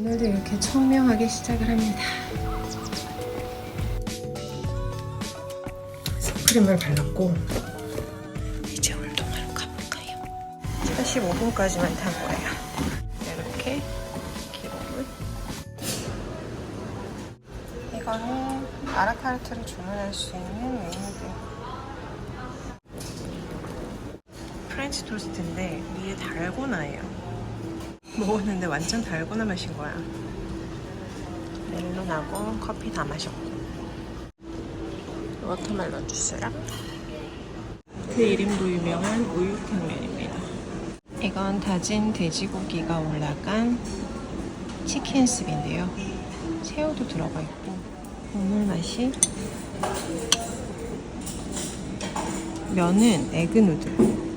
오늘도 이렇게 청명하게 시작을 합니다. 선크림을 발랐고 이제 운동하러 가볼까요? 45분까지만 탄 거예요. 이렇게 기록을 이거는 아라카르트를 주문할 수 있는 메뉴들 프렌치 토스트인데 위에 달고나예요 먹었는데 완전 달고나 맛인 거야. 멜론하고 커피 다 마셨고. 워터멜론 주스랑. 그 이름도 유명한 우유탕면입니다. 이건 다진 돼지고기가 올라간 치킨스인데요. 새우도 들어가 있고. 국물 맛이 면은 에그 누들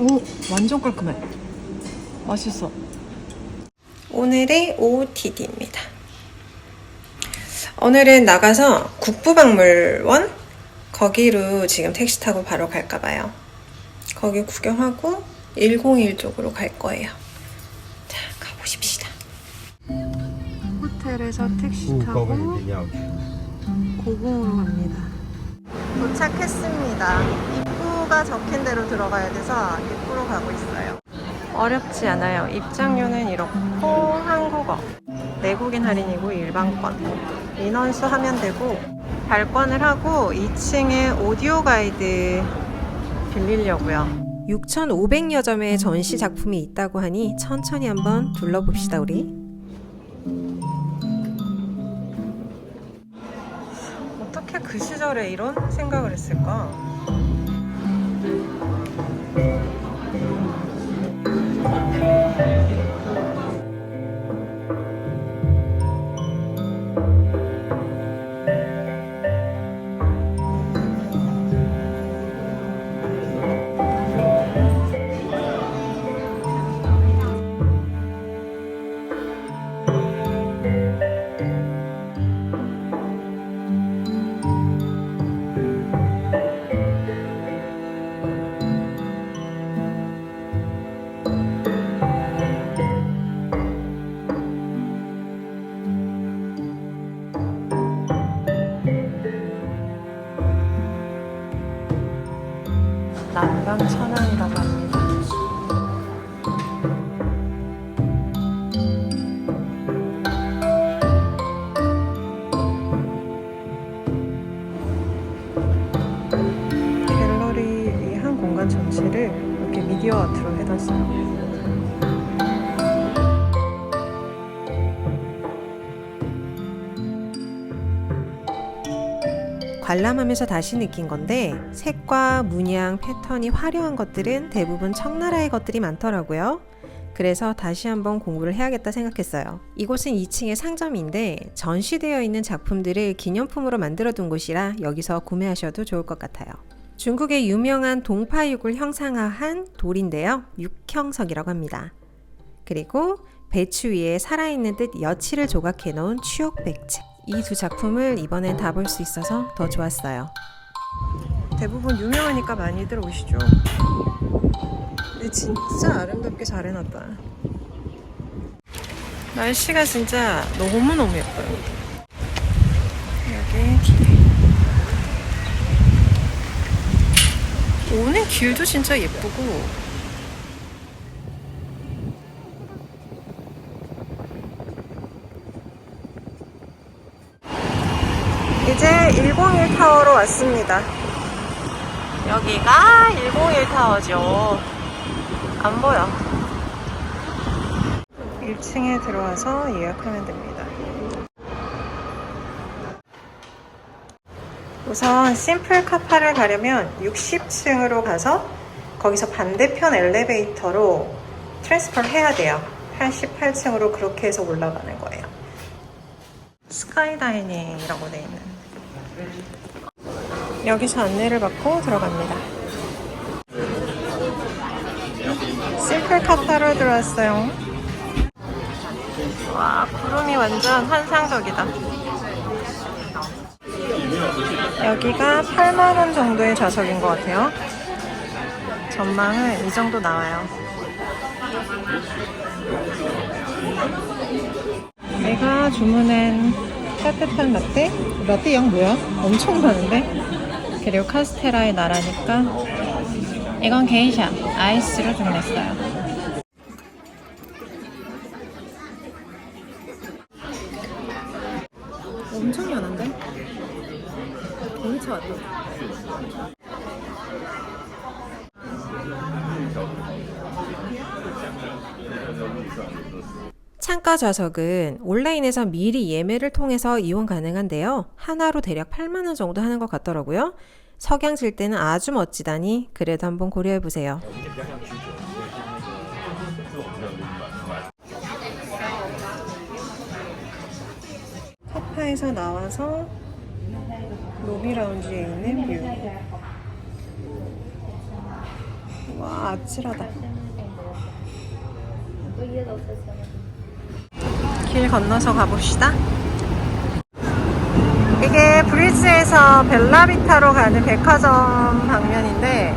오 완전 깔끔해. 맛있어. 오늘의 OOTD입니다. 오늘은 나가서 국부박물원 거기로 지금 택시 타고 바로 갈까 봐요. 거기 구경하고 101 쪽으로 갈 거예요. 자 가보십시다. 호텔에서 택시 타고 고궁으로 갑니다. 도착했습니다. 입구가 적힌 대로 들어가야 돼서 입구로 가고 있어요. 어렵지 않아요. 입장료는 이렇고 한국어, 내국인 할인이고 일반권, 인원수 하면 되고 발권을 하고 2층에 오디오 가이드 빌리려고요. 6,500여 점의 전시 작품이 있다고 하니 천천히 한번 둘러봅시다 우리. 어떻게 그 시절에 이런 생각을 했을까? 난방 천왕이라고 합니다. 관람하면서 다시 느낀 건데 색과 문양, 패턴이 화려한 것들은 대부분 청나라의 것들이 많더라고요. 그래서 다시 한번 공부를 해야겠다 생각했어요. 이곳은 2층의 상점인데 전시되어 있는 작품들을 기념품으로 만들어 둔 곳이라 여기서 구매하셔도 좋을 것 같아요. 중국의 유명한 동파육을 형상화한 돌인데요. 육형석이라고 합니다. 그리고 배추 위에 살아있는 듯 여치를 조각해 놓은 추억 백책. 이 두 작품을 이번엔 다 볼 수 있어서 더 좋았어요. 대부분 유명하니까 많이들 오시죠. 근데 진짜 아름답게 잘 해놨다. 날씨가 진짜 너무너무 예뻐요. 여기 길. 오는 길도 진짜 예쁘고 이제 101 타워로 왔습니다. 여기가 101 타워죠. 안 보여. 1층에 들어와서 예약하면 됩니다. 우선 심플 카파를 가려면 60층으로 가서 거기서 반대편 엘리베이터로 트랜스퍼를 해야 돼요. 88층으로 그렇게 해서 올라가는 거예요. 스카이다이닝이라고 돼 있는. 여기서 안내를 받고 들어갑니다. 카파로 들어왔어요. 와, 구름이 완전 환상적이다. 여기가 8만원 정도의 좌석인 것 같아요. 전망은 이 정도 나와요. 내가 주문한 따뜻한 라떼? 라떼 양 뭐야? 엄청 많은데? 그리고 카스테라의 나라니까 이건 게이샤 아이스로 주문했어요. 엄청 연한데? 엄청 왔다. 창가 좌석은 온라인에서 미리 예매를 통해서 이용 가능한데요. 하나로 대략 8만원 정도 하는 것 같더라고요. 석양 질 때는 아주 멋지다니 그래도 한번 고려해 보세요. 카파에서 나와서 로비 라운지에 있는 뷰. 와, 아찔하다. 길 건너서 가봅시다. 이게 브리즈에서 벨라비타로 가는 백화점 방면인데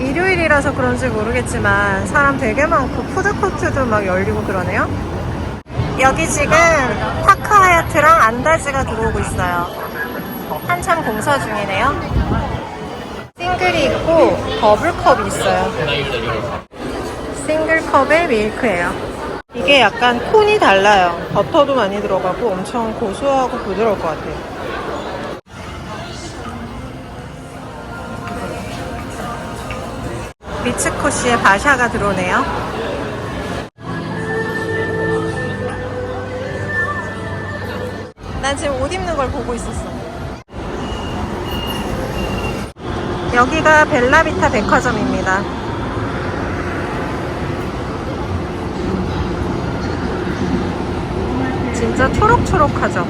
일요일이라서 그런지 모르겠지만 사람 되게 많고 푸드코트도 막 열리고 그러네요. 여기 지금 파크 하얏트랑 안다즈가 들어오고 있어요. 한참 공사 중이네요. 싱글이 있고 더블컵이 있어요. 싱글컵에 밀크예요. 이게 약간 콘이 달라요. 버터도 많이 들어가고 엄청 고소하고 부드러울 것 같아요. 미츠코시의 바샤가 들어오네요. 난 지금 옷 입는 걸 보고 있었어. 여기가 벨라비타 백화점입니다. 진짜 초록초록하죠?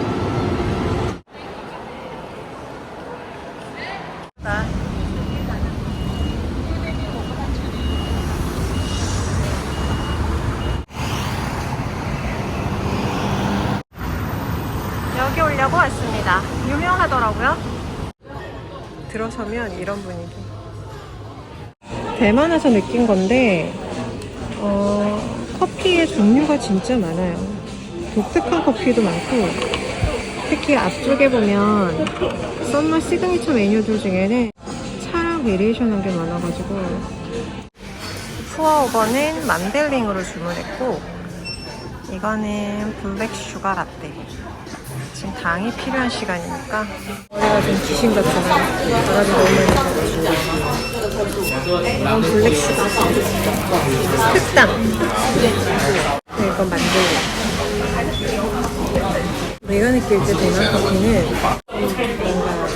나 여기 오려고 왔습니다. 유명하더라고요. 들어서면 이런 분위기. 대만에서 느낀 건데, 어, 커피의 종류가 진짜 많아요. 독특한 커피도 많고, 특히 앞쪽에 보면, 썸머 시그니처 메뉴들 중에는 차랑 베리에이션 한 게 많아가지고, 푸어오버는 만델링으로 주문했고, 이거는 블랙 슈가 라떼. 지금 당이 필요한 시간이니까. 머리가 좀 귀신 같지만 바람이 너무 많이 이건 블랙 슈가. 흑당. 네, 이건 만들고 내가 느낄 때 대만 커피는 뭔가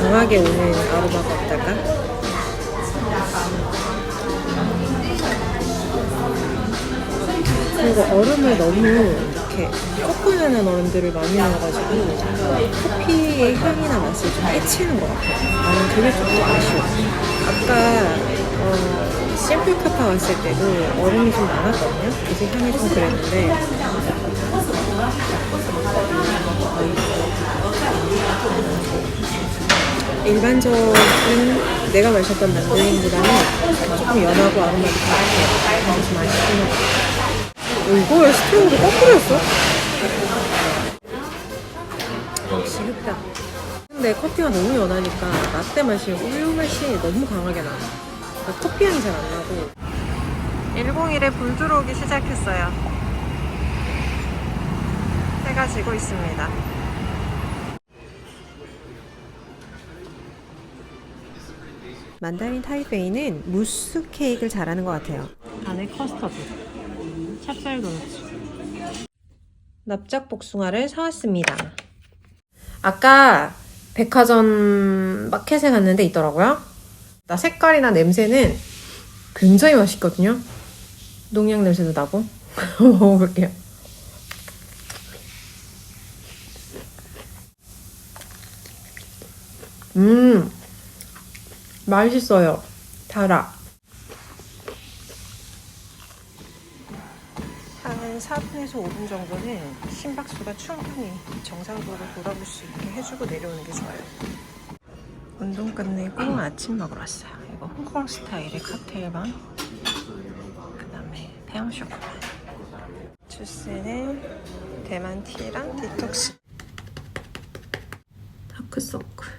강하게 오는 아로마가 없달까? 그리고 얼음을 너무 이렇게 코코넛한 얼음들을 많이 넣어가지고 커피의 향이나 맛을 좀 해치는 것 같아요. 나는 그게 조금 아쉬워. 아까 어, 심플 카파 왔을 때도 얼음이 좀 많았거든요. 그래서 향이 좀 그랬는데 일반적인 내가 마셨던 만들링보다는 조금 연하고 아로마틱하고 그래서 좀 아쉽긴 하고 이걸 스트로우를 거꾸로 했어? 흑다. 근데 커피가 너무 연하니까 라떼 맛이 우유 맛이 너무 강하게 나. 그러니까 커피 향이 잘 안 나고. 101에 불 들어오기 시작했어요. 해가 지고 있습니다. 만다린 타이베이는 무스 케이크를 잘하는 것 같아요. 안에 커스터드, 찹쌀 도넛. 납작 복숭아를 사왔습니다. 아까 백화점 마켓에 갔는데 있더라고요. 나 색깔이나 냄새는 굉장히 맛있거든요. 농약 냄새도 나고. 먹어볼게요. 음, 맛있어요. 달아. 한 4분에서 5분 정도는 심박수가 충분히 정상도로 돌아볼 수 있게 해주고 내려오는 게 좋아요. 운동 끝내고 아침 먹으러 왔어요. 이거 홍콩 스타일의 칵테일방. 그 다음에 페앙 쇼코라. 주스는 대만 티랑 디톡스. 다크서클.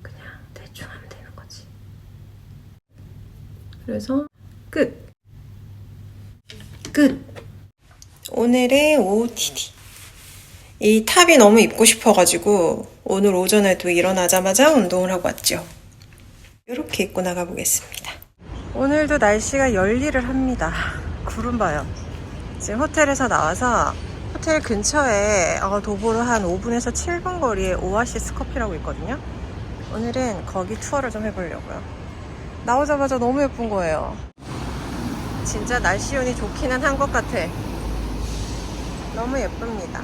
그냥 대충 하면 되는 거지. 그래서 끝. 끝. 오늘의 OOTD. 이 탑이 너무 입고 싶어가지고 오늘 오전에도 일어나자마자 운동을 하고 왔죠. 이렇게 입고 나가보겠습니다. 오늘도 날씨가 열일을 합니다. 구름 봐요. 지금 호텔에서 나와서 호텔 근처에 어, 도보로 한 5분에서 7분 거리에 오아시스 커피라고 있거든요. 오늘은 거기 투어를 좀 해보려고요. 나오자마자 너무 예쁜 거예요. 진짜 날씨 운이 좋기는 한 것 같아. 너무 예쁩니다.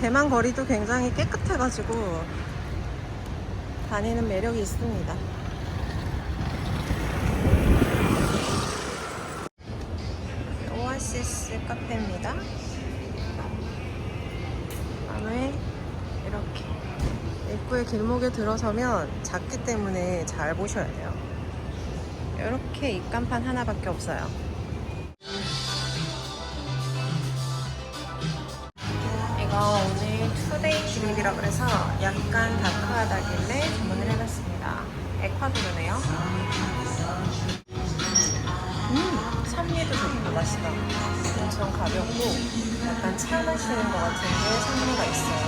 대만 거리도 굉장히 깨끗해가지고 다니는 매력이 있습니다. 오아시스 카페입니다. 밤에 이렇게 입구의 길목에 들어서면 작기 때문에 잘 보셔야 돼요. 이렇게 입간판 하나밖에 없어요. 이거 오늘 투데이 드립이라 그래서 약간 다크하다길래 주문을 해봤습니다. 에콰도르네요. 음, 산미도 좋고 맛있다. 엄청 가볍고 약간 차 마시는 것 같은 데 산미가 있어요.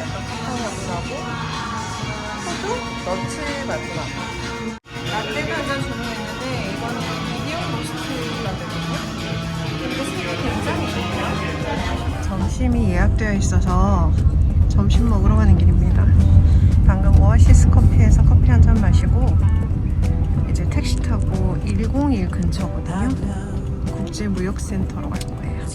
약간 카카오 향도 나고 호두, 너트 맛도 나고. 점심이 예약되어 있어서 점심 먹으러 가는 길입니다. 방금 오아시스 커피에서 커피 한 잔 마시고 이제 택시 타고 101 근처거든요. 국제무역센터로 갈 거예요.